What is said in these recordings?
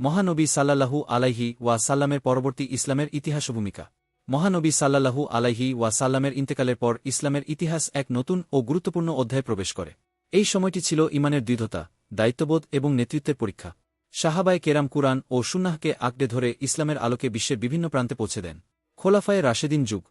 মহানবী সাল্লাহু আলাইহি ওয়া সাল্লামের পরবর্তী ইসলামের ইতিহাস ভূমিকা। মহানবী সাল্লাহু আলাইহি ওয়া সাল্লামের ইন্তেকালের পর ইসলামের ইতিহাস এক নতুন ও গুরুত্বপূর্ণ অধ্যায়ে প্রবেশ করে। এই সময়টি ছিল ইমানের দৃঢ়তা, দায়িত্ববোধ এবং নেতৃত্বের পরীক্ষা। সাহাবায় কেরাম কুরআন ও সুন্নাহকে আঁকড়ে ধরে ইসলামের আলোকে বিশ্বের বিভিন্ন প্রান্তে পৌঁছে দেন। খোলাফায়ে রাশেদিন যুগ।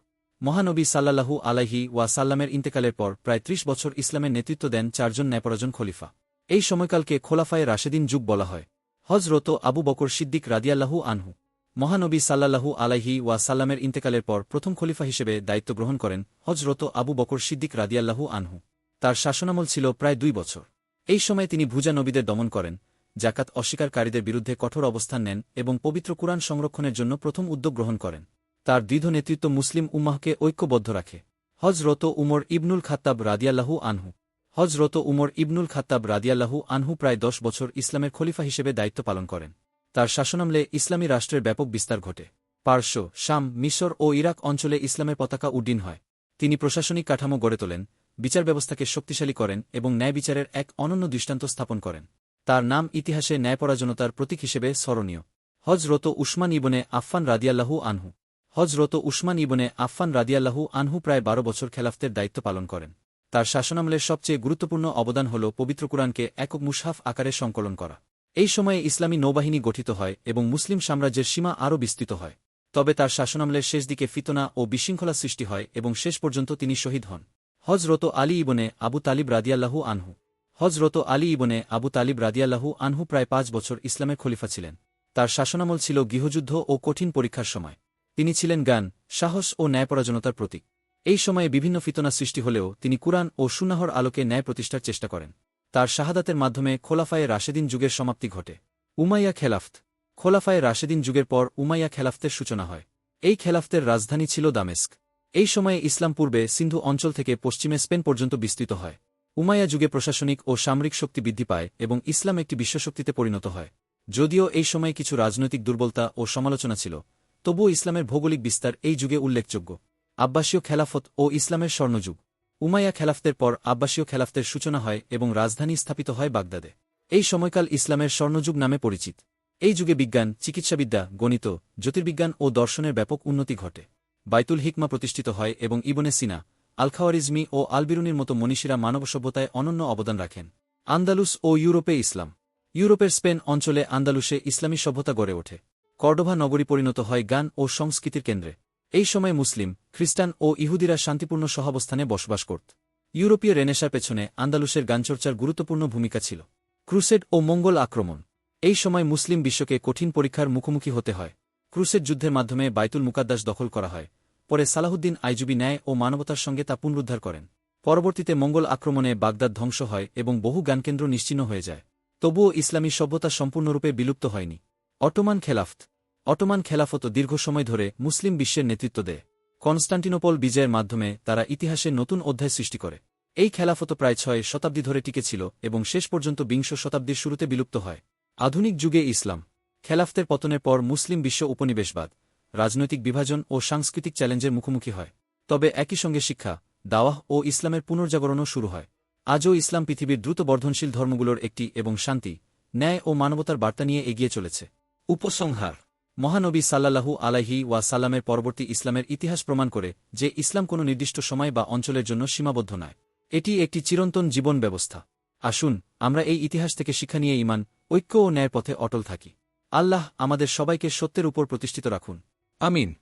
মহানবী সাল্লাল্লাহু আলাইহি ওয়া সাল্লামের ইন্তেকালের পর প্রায় ত্রিশ বছর ইসলামের নেতৃত্ব দেন চারজন ন্যায়পরাজন খলিফা। এই সময়কালকে খোলাফায়ে রাশেদিন যুগ বলা হয়। হজরত আবু বকর সিদ্দিক রাদিয়াল্লাহু আনহু মহানবী সাল্লাল্লাহু আলাইহি ওয়া সাল্লামের ইন্তেকালের পর প্রথম খলিফা হিসেবে দায়িত্ব গ্রহণ করেন হজরত আবু বকর সিদ্দিক রাদিয়াল্লাহু আনহু। তার শাসনামল ছিল প্রায় দুই বছর। এই সময়ে তিনি ভুজা নবীদের দমন করেন জাকাত অস্বীকারীদের বিরুদ্ধে কঠোর অবস্থান নেন এবং পবিত্র কুরআন সংরক্ষণের জন্য প্রথম উদ্যোগ গ্রহণ করেন। তার দৃঢ় নেতৃত্ব মুসলিম উম্মাহকে ঐক্যবদ্ধ রাখে। হজরত উমর ইবনুল খাত্তাব রাদিয়াল্লাহু আনহু হজরত উমর ইবনুল খাত্তাব রাদিয়াল্লাহু আনহু প্রায় দশ বছর ইসলামের খলিফা হিসেবে দায়িত্ব পালন করেন। তার শাসনামলে ইসলামী রাষ্ট্রের ব্যাপক বিস্তার ঘটে। পার্শ্ব, শাম, মিশর ও ইরাক অঞ্চলে ইসলামের পতাকা উড্ডীন হয়। তিনি প্রশাসনিক কাঠামো গড়ে তোলেন, বিচার ব্যবস্থাকে শক্তিশালী করেন এবং ন্যায় বিচারের এক অনন্য দৃষ্টান্ত স্থাপন করেন। তার নাম ইতিহাসে ন্যায়পরাজনতার প্রতীক হিসেবে স্মরণীয়। হজরত উসমান ইবনে আফফান রাদিয়াল্লাহু আনহু। হজরত উসমান ইবনে আফফান রাদিয়াল্লাহু আনহু প্রায় বারো বছর খেলাফতের দায়িত্ব পালন করেন। তার শাসনামলের সবচেয়ে গুরুত্বপূর্ণ অবদান হল পবিত্র কুরআনকে একক মুশহাফ আকারে সংকলন করা। এই সময়ে ইসলামী নৌবাহিনী গঠিত হয় এবং মুসলিম সাম্রাজ্যের সীমা আরও বিস্তৃত হয়। তবে তার শাসনামলের শেষ দিকে ফিতনা ও বিশৃঙ্খলা সৃষ্টি হয় এবং শেষ পর্যন্ত তিনি শহীদ হন। হজরত আলী ইবনে আবু তালিব রাদিয়াল্লাহু আনহু। হজরত আলী ইবনে আবু তালিব রাদিয়াল্লাহু আনহু প্রায় পাঁচ বছর ইসলামের খলিফা ছিলেন। তার শাসনামল ছিল গৃহযুদ্ধ ও কঠিন পরীক্ষার সময়। তিনি ছিলেন গান সাহস ও ন্যায়পরাজনতার প্রতীক। এই সময়ে বিভিন্ন ফিতনা সৃষ্টি হলেও তিনি কুরআন ও সুনাহর আলোকে ন্যায় প্রতিষ্ঠার চেষ্টা করেন। তার শাহাদাতের মাধ্যমে খোলাফায়ে রাশেদিন যুগের সমাপ্তি ঘটে। উমাইয়া খেলাফত। খোলাফায়ে রাশেদিন যুগের পর উমাইয়া খেলাফতের সূচনা হয়। এই খেলাফতের রাজধানী ছিল দামেস্ক। এই সময়ে ইসলাম পূর্বে সিন্ধু অঞ্চল থেকে পশ্চিমে স্পেন পর্যন্ত বিস্তৃত হয়। উমাইয়া যুগে প্রশাসনিক ও সামরিক শক্তি বৃদ্ধি পায় এবং ইসলাম একটি বিশ্বশক্তিতে পরিণত হয়। যদিও এই সময়ে কিছু রাজনৈতিক দুর্বলতা ও সমালোচনা ছিল, তবুও ইসলামের ভৌগোলিক বিস্তার এই যুগে উল্লেখযোগ্য। আব্বাসীয় খেলাফত ও ইসলামের স্বর্ণযুগ। উমাইয়া খেলাফতের পর আব্বাসীয় খেলাফতের সূচনা হয় এবং রাজধানী স্থাপিত হয় বাগদাদে। এই সময়কাল ইসলামের স্বর্ণযুগ নামে পরিচিত। এই যুগে বিজ্ঞান, চিকিৎসাবিদ্যা, গণিত, জ্যোতির্বিজ্ঞান ও দর্শনের ব্যাপক উন্নতি ঘটে। বাইতুল হিকমা প্রতিষ্ঠিত হয় এবং ইবনে সিনা, আলখাওয়ারিজমি ও আলবিরুনির মতো মনীষীরা মানব সভ্যতায় অনন্য অবদান রাখেন। আন্দালুস ও ইউরোপে ইসলাম। ইউরোপের স্পেন অঞ্চলে আন্দালুসে ইসলামী সভ্যতা গড়ে ওঠে। কর্ডোভা নগরী পরিণত হয় গান ও সংস্কৃতির কেন্দ্রে। এই সময় মুসলিম, খ্রিস্টান ও ইহুদিরা শান্তিপূর্ণ সহাবস্থানে বসবাস করত। ইউরোপীয় রেনেসার পেছনে আন্দালুসের গানচর্চার গুরুত্বপূর্ণ ভূমিকা ছিল। ক্রুসেড ও মঙ্গল আক্রমণ। এই সময় মুসলিম বিশ্বকে কঠিন পরীক্ষার মুখোমুখি হতে হয়। ক্রুসেড যুদ্ধের মাধ্যমে বাইতুল মুকাদ্দাস দখল করা হয়। পরে সালাহুদ্দিন আইজুবি ন্যায় ও মানবতার সঙ্গে তা পুনরুদ্ধার করেন। পরবর্তীতে মঙ্গল আক্রমণে বাগদাদ ধ্বংস হয় এবং বহু জ্ঞানকেন্দ্র নিশ্চিহ্ন হয়ে যায়। তবুও ইসলামী সভ্যতা সম্পূর্ণরূপে বিলুপ্ত হয়নি। অটোমান খেলাফত অটোমান খেলাফত দীর্ঘ সময় ধরে মুসলিম বিশ্বের নেতৃত্ব দেয়। কনস্টান্টিনোপল বিজয়ের মাধ্যমে তারা ইতিহাসে নতুন অধ্যায় সৃষ্টি করে। এই খেলাফত প্রায় ছয় শতাব্দী ধরে টিকেছিল এবং শেষ পর্যন্ত বিংশ শতাব্দীর শুরুতে বিলুপ্ত হয়। আধুনিক যুগে ইসলাম। খেলাফতের পতনের পর মুসলিম বিশ্ব উপনিবেশবাদ, রাজনৈতিক বিভাজন ও সাংস্কৃতিক চ্যালেঞ্জের মুখোমুখি হয়। তবে একই সঙ্গে শিক্ষা, দাওয়াহ ও ইসলামের পুনর্জাগরণও শুরু হয়। আজও ইসলাম পৃথিবীর দ্রুত বর্ধনশীল ধর্মগুলোর একটি এবং শান্তি, ন্যায় ও মানবতার বার্তা নিয়ে এগিয়ে চলেছে। উপসংহার। মহানবী সাল্লাহু আলাহি ওয়া সাল্লামের পরবর্তী ইসলামের ইতিহাস প্রমাণ করে যে ইসলাম কোনো নির্দিষ্ট সময় বা অঞ্চলের জন্য সীমাবদ্ধ নয়। এটি একটি চিরন্তন জীবন ব্যবস্থা। আসুন, আমরা এই ইতিহাস থেকে শিক্ষা নিয়ে ইমান ঐক্য ও ন্যায়ের পথে অটল থাকি। আল্লাহ আমাদের সবাইকে সত্যের উপর প্রতিষ্ঠিত রাখুন। আমিন।